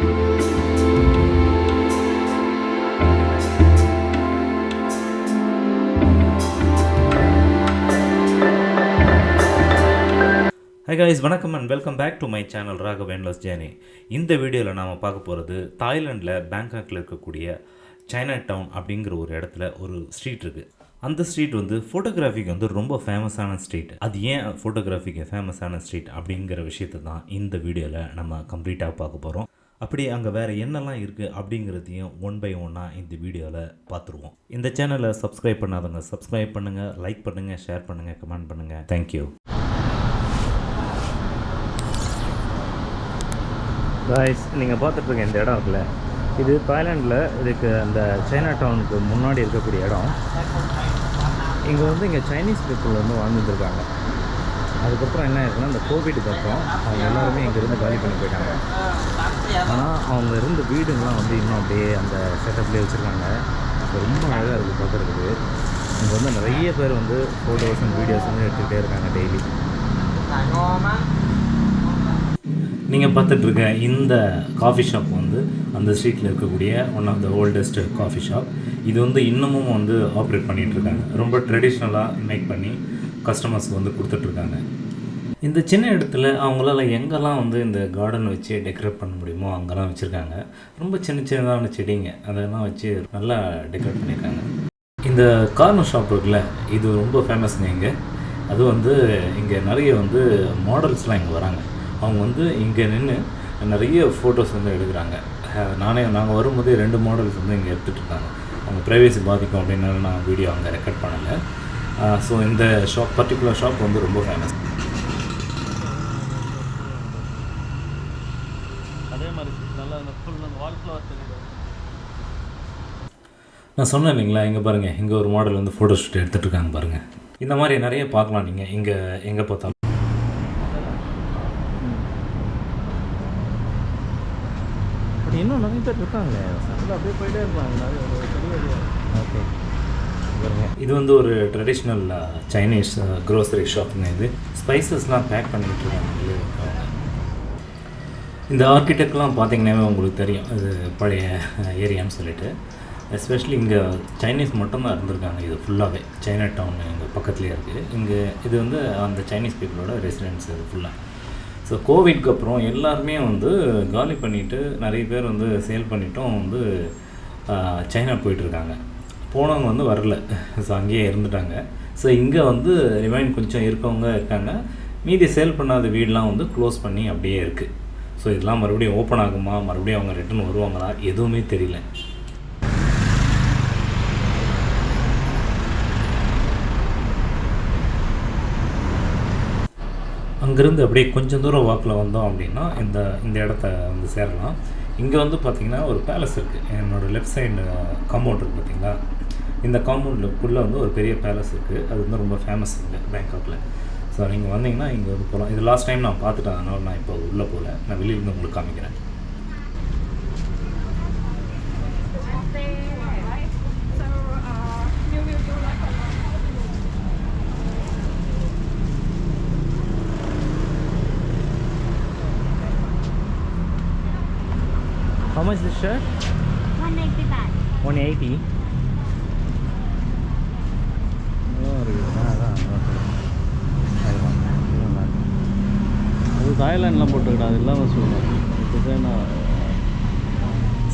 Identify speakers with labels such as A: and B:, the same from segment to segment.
A: High guys வணக்கம் and welcome back to my channel ராகவேன்லஸ் ஜேனி இந்த வீடியோவில் நாம் பார்க்க போகிறது தாய்லாண்டில் பேங்காக்கில் இருக்கக்கூடிய சைனா டவுன் அப்படிங்கிற ஒரு இடத்துல ஒரு ஸ்ட்ரீட் இருக்குது அந்த ஸ்ட்ரீட் வந்து ஃபோட்டோகிராஃபிக்கு வந்து ரொம்ப ஃபேமஸான ஸ்ட்ரீட் அது ஏன் ஃபோட்டோகிராஃபிக்கு ஃபேமஸான ஸ்ட்ரீட் அப்படிங்கிற விஷயத்தை தான் இந்த வீடியோவில் நம்ம கம்ப்ளீட்டாக பார்க்க போகிறோம் அப்படி அங்கே வேறு என்னெல்லாம் இருக்குது அப்படிங்கிறதையும் ஒன் பை ஒன்னாக இந்த வீடியோவில் பார்த்துருவோம் இந்த சேனலை சப்ஸ்கிரைப் பண்ணாதவங்க சப்ஸ்கிரைப் பண்ணுங்கள் லைக் பண்ணுங்கள் ஷேர் பண்ணுங்கள் கமெண்ட் பண்ணுங்கள் தேங்க்யூ
B: காய்ஸ் நீங்கள் பார்த்துட்ருக்க இந்த இடம் இருக்குல்ல? இது தாய்லாண்டில் இதுக்கு அந்த சைனா டவுனுக்கு முன்னாடி இருக்கக்கூடிய இடம். இங்கே வந்து இங்கே சைனீஸ் பீப்புள் வந்து வாழ்ந்துட்டுருக்காங்க அதுக்கப்புறம் என்ன ஆயிருக்குன்னா இந்த கோவிடுக்கு அப்புறம் அவங்க எல்லாருமே இங்கேருந்து காலி பண்ணி போயிட்டாங்க. ஆனால் அவங்க இருந்த வீடுங்கள்லாம் வந்து இன்னும் அப்படியே அந்த செட்டப்லேயே வச்சுருக்காங்க. ரொம்ப அழகாக இருக்குது பார்க்குறதுக்கு இங்கே வந்து நிறைய பேர் வந்து ஃபோட்டோஸ் அண்ட் வீடியோஸ் வந்து எடுத்துக்கிட்டே இருக்காங்க டெய்லி
A: நீங்கள் பார்த்துட்ருக்க இந்த காஃபி ஷாப் வந்து அந்த ஸ்ட்ரீட்டில் இருக்கக்கூடிய one of the oldest coffee shop இது வந்து இன்னமும் வந்து ஆப்ரேட் பண்ணிகிட்ருக்காங்க ரொம்ப ட்ரெடிஷ்னலாக மேக் பண்ணி கஸ்டமர்ஸ்க்கு வந்து கொடுத்துட்ருக்காங்க. இந்த சின்ன இடத்துல அவங்களால எங்கெல்லாம் வந்து இந்த கார்டன் வச்சு டெக்கரேட் பண்ண முடியுமோ அங்கெல்லாம் வச்சுருக்காங்க. ரொம்ப சின்ன சின்னதான செடிங்க. அதெல்லாம் வச்சு நல்லா டெக்கரேட் பண்ணியிருக்காங்க. இந்த கார்னர் ஷாப் இருக்குல்ல இது ரொம்ப ஃபேமஸ்ங்க இங்கே. அது வந்து இங்கே நிறைய வந்து மாடல்ஸ்லாம் இங்கே வராங்க. அவங்க வந்து இங்கே நின்று நிறைய ஃபோட்டோஸ் வந்து எடுக்கிறாங்க. நானே நாங்கள் வரும்போதே ரெண்டு மாடல்ஸ் வந்து இங்கே எடுத்துகிட்டு இருக்காங்க அவங்க ப்ரைவேசி பாதிக்கும் அப்படின்னால நான் வீடியோ அங்கே ரெக்கார்ட் பண்ணலை. ஸோ இந்த ஷாப் பர்டிகுலர் ஷாப் வந்து ரொம்ப ஃபேமஸ்
B: அதே மாதிரி நல்லா அந்த ஃபுல் அந்த வால் ஃப்ளவர் தெரியுது
A: நான் சொன்னேன் இல்லைங்களா இங்கே பாருங்கள் இங்கே ஒரு மாடல் வந்து ஃபோட்டோ ஷூட் எடுத்துகிட்டு இருக்காங்க பாருங்கள் இந்த மாதிரி நிறைய பார்க்கலாம் நீங்கள் இங்கே எங்கே பார்த்தாலும்.
B: இன்னும் நிறைய பேர் இருக்காங்க. அப்படியே போயிட்டே இருப்பாங்க நிறைய ஓகே
A: இது வந்து ஒரு ட்ரெடிஷ்னல் சைனீஸ் க்ரோசரி ஷாப்னு இது. ஸ்பைசஸ்லாம் பேக் பண்ணிட்டு இருக்காங்க இந்த ஆர்கிடெக்ட்லாம் பார்த்தீங்கன்னாவே உங்களுக்கு தெரியும். இது பழைய ஏரியான்னு சொல்லிட்டு. எஸ்பெஷலி இங்கே சைனீஸ் மட்டும்தான் இருந்திருக்காங்க. இது ஃபுல்லாகவே சைனா டவுன் இங்கே பக்கத்துலேயே இருக்குது இங்கே இது வந்து அந்த சைனீஸ் பீப்புளோட ரெசிடென்ஸ் இது ஃபுல்லாக ஸோ கோவிட்க்கு அப்புறம் எல்லாருமே வந்து காலி பண்ணிவிட்டு நிறைய பேர் வந்து சேல் பண்ணிட்டும் வந்து சைனா போயிட்டுருக்காங்க போனவங்க வந்து வரல. ஸோ அங்கேயே இருந்துட்டாங்க. ஸோ இங்கே வந்து ரிமைன் கொஞ்சம் இருக்கவங்க இருக்காங்க. மீதி சேல் பண்ணாத வீடெலாம் வந்து க்ளோஸ் பண்ணி அப்படியே இருக்குது ஸோ இதெல்லாம் மறுபடியும் ஓப்பன் ஆகுமா? மறுபடியும் அவங்க ரிட்டர்ன் வருவாங்களா? எதுவுமே தெரியல. அங்கேருந்து அப்படியே கொஞ்சம் தூரம் வாக்கில் வந்தோம் அப்படின்னா இந்த இந்த இடத்த வந்து சேரலாம். இங்கே வந்து பார்த்திங்கன்னா ஒரு பேலஸ் இருக்குது என்னோடய லெஃப்ட் சைடு காம்பவுண்ட் இருக்குது பார்த்தீங்களா இந்த காம்பவுண்டுக்குள்ளே வந்து ஒரு பெரிய பேலஸ் இருக்குது அது வந்து ரொம்ப ஃபேமஸ் இங்கே பேங்காக்கில் ஸோ நீங்கள் வந்தீங்கன்னா இங்கே வந்து போகலாம் இது லாஸ்ட் டைம் நான் பார்த்துட்டேன். அதனால் நான் இப்போ உள்ளே போகல. நான் வெளியிலேருந்து உங்களுக்கு காமிக்கிறேன்.
B: How much this shirt?
C: 180 baht.
B: 180 அது தாய்லாண்டில் போட்டுக்கிட்டா அது இல்லாமல் சொல்லுவேன் டிசைனாக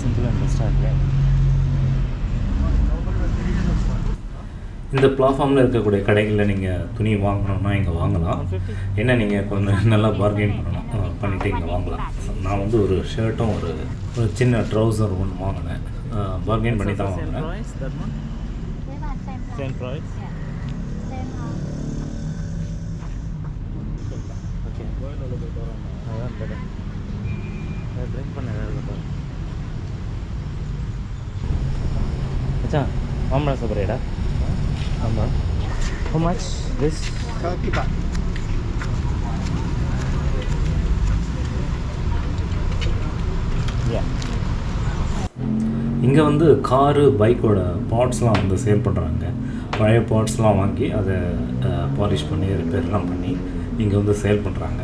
A: சிம்பிள் அண்ட் பெஸ்ட்டாக இந்த பிளாட்ஃபார்மில் இருக்கக்கூடிய கடைகளில் நீங்கள் துணி வாங்கணும்னா இங்கே வாங்கலாம். என்ன நீங்கள் கொஞ்சம் நல்லா பார்கெயின் பண்ணணும்? அஹ் பண்ணிட்டு இங்கே வாங்கலாம். நான் வந்து ஒரு ஷர்ட்டும் ஒரு ஒரு சின்ன ட்ரௌசர் ஒன்று வாங்கினேன். பார்கெயின் பண்ணி தான் வாங்கினேன்.
C: Same. Uh,
B: okay. அதான் better ட்ரிங்க் பண்ண இருக்கட்டும் மச்சான் மாம்பழம் சாப்பிட்றியடா ஆமாம் how much? This?
D: 30 baht.
A: இங்கே வந்து காரு பைக்கோட பார்ட்ஸ்லாம் வந்து சேல் பண்ணுறாங்க பழைய பார்ட்ஸ்லாம் வாங்கி அதை பாலிஷ் பண்ணி ரிப்பேர்லாம் பண்ணி இங்கே வந்து சேல் பண்ணுறாங்க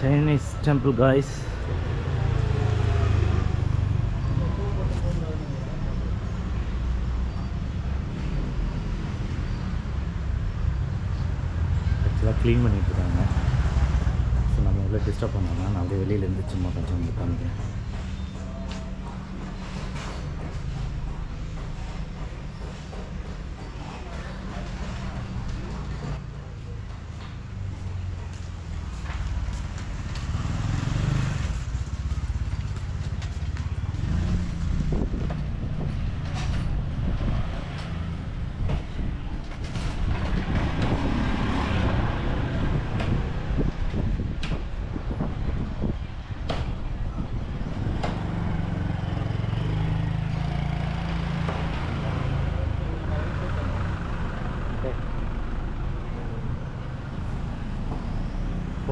B: சைனீஸ் டெம்பிள் temple. ஆக்சுவலாக க்ளீன் பண்ணிட்டு இருக்காங்க. ஸோ நம்ம எவ்வளோ டிஸ்டர்ப் பண்ணோம்னா நான் அப்படியே வெளியில் இருந்து சும்மா கொஞ்சம் வந்து காமிக்கிறேன்.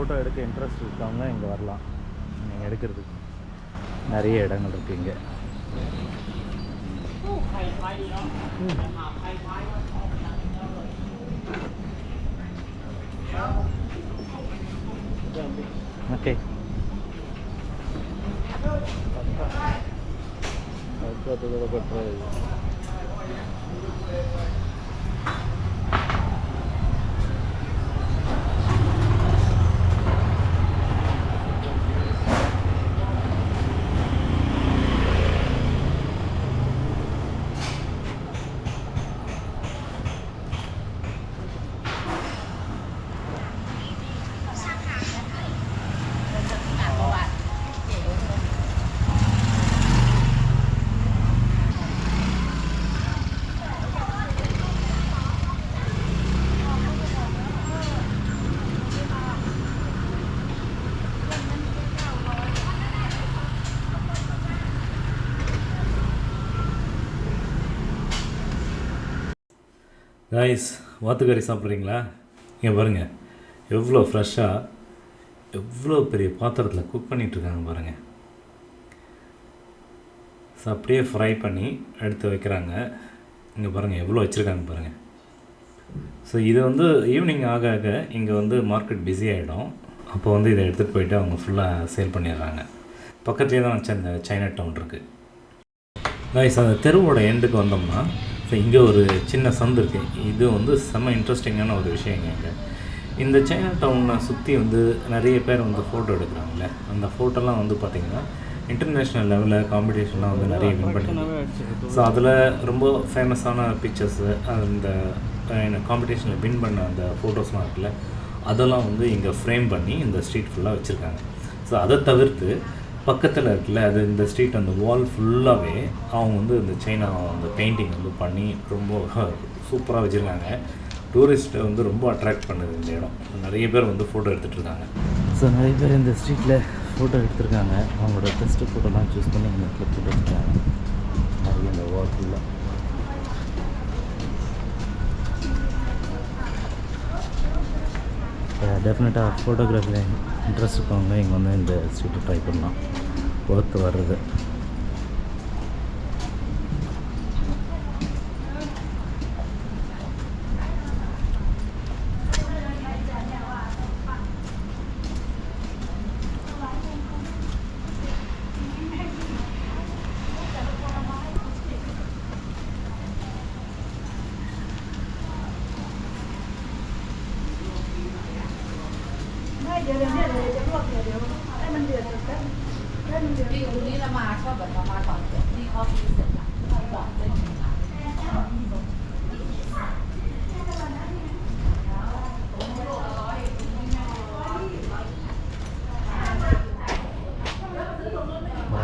B: ஃபோட்டோ எடுக்க இன்ட்ரெஸ்ட் இருக்கவங்க இங்கே வரலாம். நீங்கள் எடுக்கிறதுக்கு. நிறைய இடங்கள் இருக்குது இங்கே. ஓகே
A: காய்ஸ் வாத்துக்கறி சாப்பிட்றீங்களா? இங்கே பாருங்கள் எவ்வளோ ஃப்ரெஷ்ஷாக எவ்வளோ பெரிய பாத்திரத்தில் குக் பண்ணிகிட்ருக்காங்க பாருங்கள் ஸோ அப்படியே ஃப்ரை பண்ணி எடுத்து வைக்கிறாங்க. இங்கே பாருங்கள் எவ்வளோ வச்சுருக்காங்க பாருங்கள் ஸோ இது வந்து ஈவினிங் ஆக ஆக இங்கே வந்து மார்க்கெட் பிஸி ஆகிடும் அப்போ வந்து இதை எடுத்துகிட்டு போயிட்டு அவங்க ஃபுல்லாக சேல் பண்ணிடுறாங்க. பக்கத்துலேயே தான் வச்ச அந்த சைனா டவுன் இருக்குது கைஸ் அந்த தெருவோட எண்டுக்கு வந்தோம்னா ஸோ இங்கே ஒரு சின்ன சந்து இருக்குது இது வந்து செம்ம இன்ட்ரெஸ்டிங்கான ஒரு விஷயங்க இங்கே. இந்த சைனா டவுனை சுற்றி வந்து நிறைய பேர் வந்து ஃபோட்டோ எடுக்கிறாங்களே அந்த ஃபோட்டோலாம் வந்து பார்த்திங்கன்னா இன்டர்நேஷ்னல் லெவலில் காம்படிஷன்லாம் வந்து நிறைய வின் பண்ணிருக்கு. ஸோ அதில் ரொம்ப ஃபேமஸான பிக்சர்ஸு அந்த காம்படிஷனில் வின் பண்ண அந்த ஃபோட்டோஸ்லாம் இருக்குல்ல அதெல்லாம் வந்து இங்கே ஃப்ரேம் பண்ணி இந்த ஸ்ட்ரீட் ஃபுல்லாக வச்சுருக்காங்க. ஸோ அதை தவிர்த்து பக்கத்தில் இருக்குல்ல அது இந்த ஸ்ட்ரீட் அந்த வால் ஃபுல்லாகவே அவங்க வந்து இந்த சைனா அந்த பெயிண்டிங் வந்து பண்ணி ரொம்ப சூப்பராக வச்சுருக்காங்க. டூரிஸ்ட்டை வந்து ரொம்ப அட்ராக்ட் பண்ணுது இந்த இடம். நிறைய பேர் வந்து ஃபோட்டோ எடுத்துகிட்டு இருக்காங்க.
B: ஸோ நிறைய பேர் இந்த ஸ்ட்ரீட்டில் ஃபோட்டோ எடுத்திருக்காங்க. அவங்களோட பெஸ்ட்டு ஃபோட்டோலாம் சூஸ் பண்ணி இந்த இடத்துல ஃபோட்டோ எடுத்துருக்காங்க. நிறைய இந்த வால் ஃபுல்லாக டெஃபினட்டாக ஃபோட்டோகிராஃபியில் இன்ட்ரெஸ்ட் இருக்கவங்க இங்கே வந்து இந்த ஸ்ட்ரீட்டை ட்ரை பண்ணலாம். ஒர்த்து வருது เดี๋
A: ยวเดี๋ยวเดี๋ยวจะลวกเดี๋ยวเดี๋ยวให้มันเดือดก่อน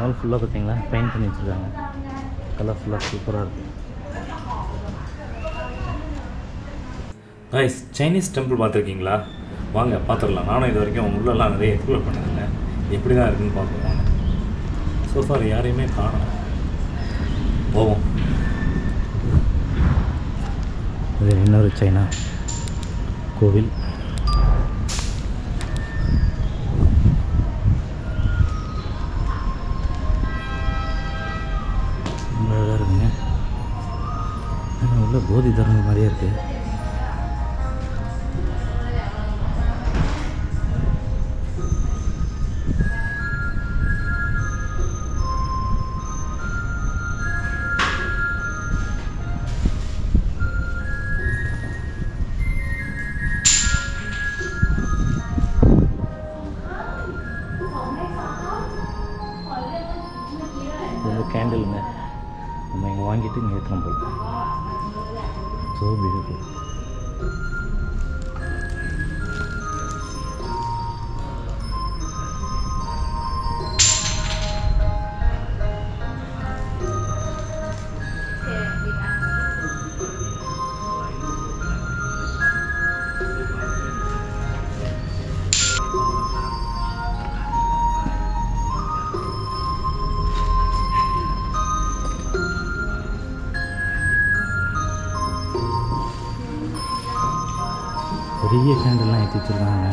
A: ஒர்க்
B: ஃபுல்லாக பார்த்தீங்களா பெயிண்ட் பண்ணி வச்சுருக்காங்க. கலர்ஃபுல்லாக சூப்பராக இருக்குது
A: கைஸ் சைனீஸ் டெம்பிள் பார்த்துருக்கீங்களா? வாங்க பார்த்துடலாம். நானும் இது வரைக்கும் உள்ளெல்லாம் நிறைய எக்ஸ்ப்ளோர் பண்ணதில்லை. எப்படி தான் இருக்குன்னு பார்ப்போம். ஸோ ஃபார் யாரையுமே காணோம். போவோம்.
B: இது இன்னொரு சைனா கோவில். அழகாக இருக்குங்க. ஆனா, போதி தர்மம் மாதிரியே இருக்குது பெரிய கேண்டல்லாம் ஏற்றி வச்சுருக்காங்க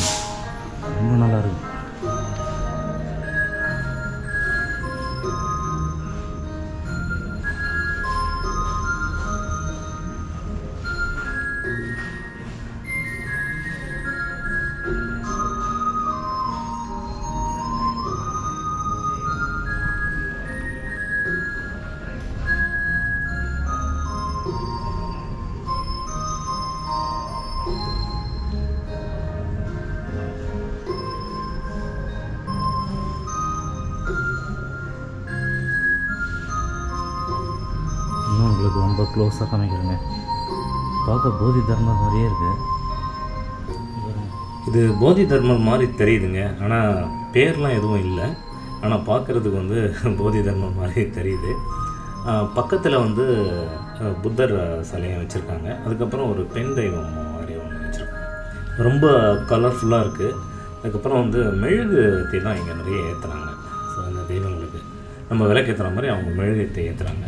B: க்ளோஸாக காமிக்கிறேங்க. பார்க்க போதி தர்மர் மாதிரியே இருக்குது
A: இது போதி தர்மர் மாதிரி தெரியுதுங்க. ஆனால் பேர்லாம் எதுவும் இல்லை. ஆனால் பார்க்குறதுக்கு வந்து போதி தர்மர் மாதிரி தெரியுது. பக்கத்தில் வந்து புத்தர் சிலையை வச்சுருக்காங்க. அதுக்கப்புறம் ஒரு பெண் தெய்வம் மாதிரி ஒன்று வச்சுருக்காங்க. ரொம்ப கலர்ஃபுல்லாக இருக்குது அதுக்கப்புறம் வந்து மெழுகுத்தி தான் இங்கே நிறைய ஏற்றுறாங்க ஸோ அந்த தெய்வங்களுக்கு நம்ம விளக்கேற்றுற மாதிரி அவங்க மெழுகத்தை ஏற்றுறாங்க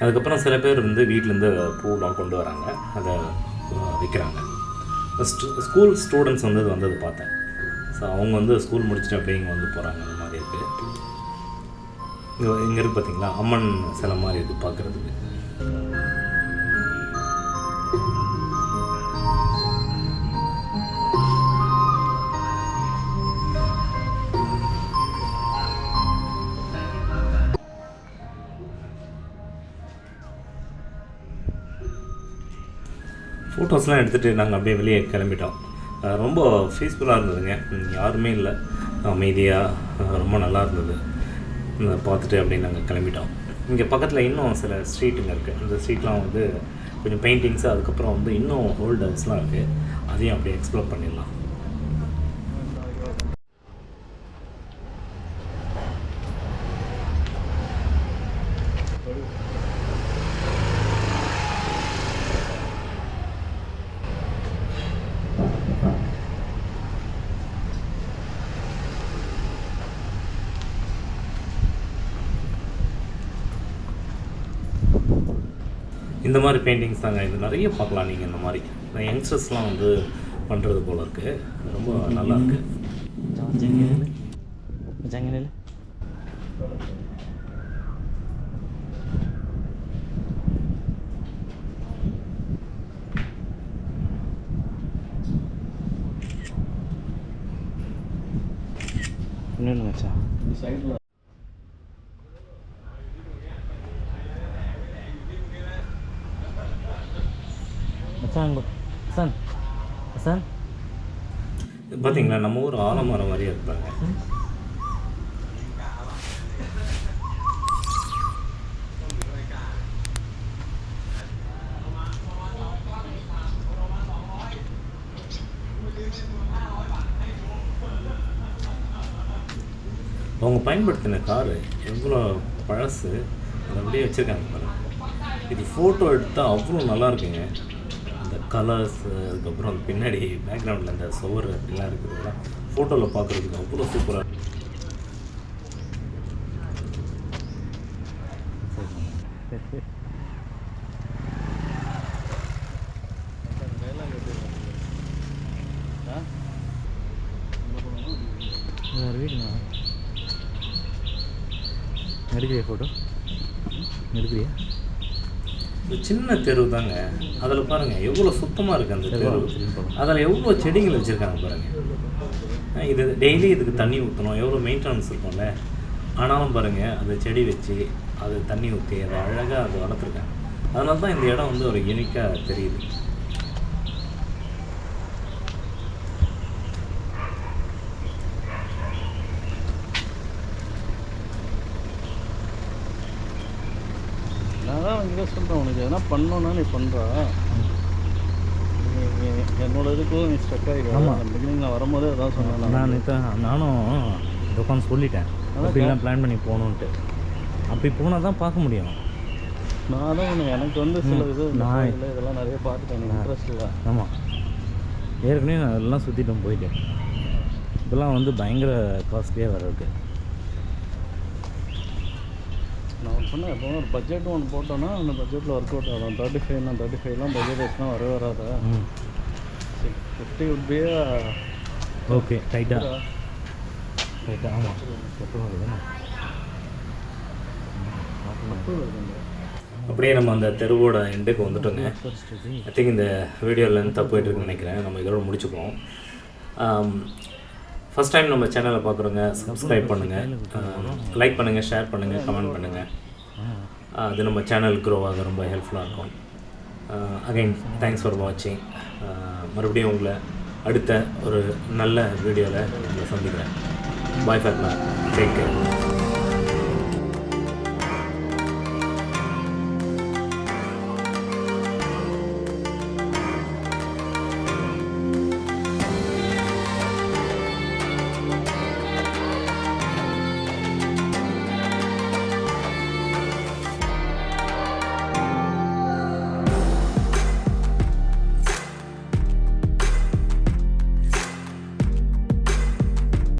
A: அதுக்கப்புறம் சில பேர் வந்து வீட்டிலேருந்து பூலாம் கொண்டு வராங்க. அதை விற்கிறாங்க ஸ்கூல் ஸ்டூடெண்ட்ஸ் வந்து இது வந்தது பார்த்தேன். ஸோ அவங்க வந்து ஸ்கூல் முடிச்சுட்டு அப்படியே இங்கே வந்து போகிறாங்க அந்த மாதிரி இருக்குது இங்கே இங்கே இருக்குது பார்த்தீங்களா அம்மன் சிலை மாதிரி இது பார்க்குறதுக்கு ஃபோட்டோஸ்லாம் எடுத்துகிட்டு நாங்கள் அப்படியே வெளியே கிளம்பிட்டோம். ரொம்ப பீஸ்ஃபுல்லாக இருந்ததுங்க. யாருமே இல்லை. அமைதியாக ரொம்ப நல்லா இருந்தது. பார்த்துட்டு அப்படியே நாங்கள் கிளம்பிட்டோம். இங்கே பக்கத்தில் இன்னும் சில ஸ்ட்ரீட்டுங்க இருக்குது அந்த ஸ்ட்ரீட்லாம் வந்து கொஞ்சம் பெயிண்டிங்ஸு அதுக்கப்புறம் வந்து இன்னும் ஓல்ட் ஹவுஸ்லாம் இருக்குது அதையும் அப்படியே எக்ஸ்ப்ளோர் பண்ணிடலாம். இந்த மாதிரி பெயிண்டிங்ஸ் தாங்க. இது நிறைய பார்க்கலாம். நீங்கள் இந்த மாதிரி. யங்ஸ்டர்ஸ்லாம் வந்து பண்ணுறது போல் இருக்குது ரொம்ப நல்லா இருக்குது
B: இன்னொன்று மச்சான். சைடில் அங்கே ஹசன் ஹசன்.
A: பார்த்தீங்களா நம்ம ஊர் ஆலமரம் மாதிரியே இருப்பாங்க. அவங்க பயன்படுத்தின காரு எவ்வளோ பழசு அதை அப்படியே வச்சுருக்காங்க பாருங்க. இது ஃபோட்டோ எடுத்தால் அவ்வளோ நல்லா இருக்குங்க. கலர்ஸ் அதுக்கப்புறம் அந்த பின்னாடி பேக்ரவுண்டில் அந்த சுவர் அப்படிலாம் இருக்கிறதுலாம் ஃபோட்டோவில் பார்க்குறதுக்கு அவ்வளோ சூப்பராக ஒரு சின்ன தெரு தாங்க. அதில் பாருங்கள் எவ்வளோ சுத்தமாக இருக்குது அந்த தெரு? அதில் எவ்வளோ செடிகள் வச்சுருக்காங்க பாருங்கள் இது டெய்லி இதுக்கு தண்ணி ஊற்றணும் எவ்வளோ மெயின்டெனன்ஸ் இருக்கும்ல. ஆனாலும் பாருங்கள் அந்த செடி வச்சு அது தண்ணி ஊற்றி அதை அழகாக அதை வளர்த்துருக்காங்க. அதனால தான் இந்த இடம் வந்து ஒரு யூனிக்காக தெரியுது.
B: சொல்கிறேன் உனக்கு. எதனா பண்ணணும்னா நீ பண்ணுறா என்னோட இதுக்கும் நீ
E: ஆமா.
B: ஆகிடும் பிகினிங் நான் வரும்போதே அதான் சொன்னேன் நான்.
E: நானும் உட்காந்து சொல்லிட்டேன். அப்படிலாம் பிளான் பண்ணி போகணுன்ட்டு அப்படி போனால் தான் பார்க்க முடியும்.
B: நான் தான் எனக்கு வந்து சில இது
E: நான்
B: கோயில்ல இதெல்லாம் நிறைய பார்த்துட்டேன். இன்ட்ரெஸ்ட் இல்லை.
E: ஆமாம் ஏற்கனவே நான் எல்லாம் சுற்றிட்டு போயிட்டேன் இதெல்லாம் வந்து பயங்கர காஸ்ட்லியாக வேறு இருக்குது
B: நான் சொன்னேன் எப்போ ஒரு பட்ஜெட் ஒன்று போட்டோன்னா அந்த பட்ஜெட்டில் ஒர்க் அவுட் ஆகும். தேர்ட்டி ஃபைவ் நான் தேர்ட்டி ஃபைவ்லாம் பட்ஜெட் வச்சுனா வரவே வராதா?
E: ம்.
B: ஃபிஃப்டி உட் பி
E: ஓகே டைட்டாக டைட்டாக ஆமாம்
A: அப்படியே நம்ம அந்த தெருவோட எண்டுக்கு வந்துட்டோங்க. ஐ திங்க் இந்த வீடியோவில் இருந்து தப்பு போயிட்டு இருக்குன்னு நினைக்கிறேன். நம்ம இதோட முடிச்சுப்போம் ஃபஸ்ட் டைம் நம்ம சேனலை பார்க்குறோங்க சப்ஸ்கிரைப் பண்ணுங்கள் லைக் பண்ணுங்கள் ஷேர் பண்ணுங்கள் கமெண்ட் பண்ணுங்கள் அது நம்ம சேனல் க்ரோ ஆக ரொம்ப ஹெல்ப்ஃபுல்லாக இருக்கும். அகைன் தேங்க்ஸ் ஃபார் வாட்சிங் மறுபடியும் உங்களை அடுத்த ஒரு நல்ல வீடியோவில் உங்களை சந்திக்கிறேன். பாய் ஃபார் டேக் கேர்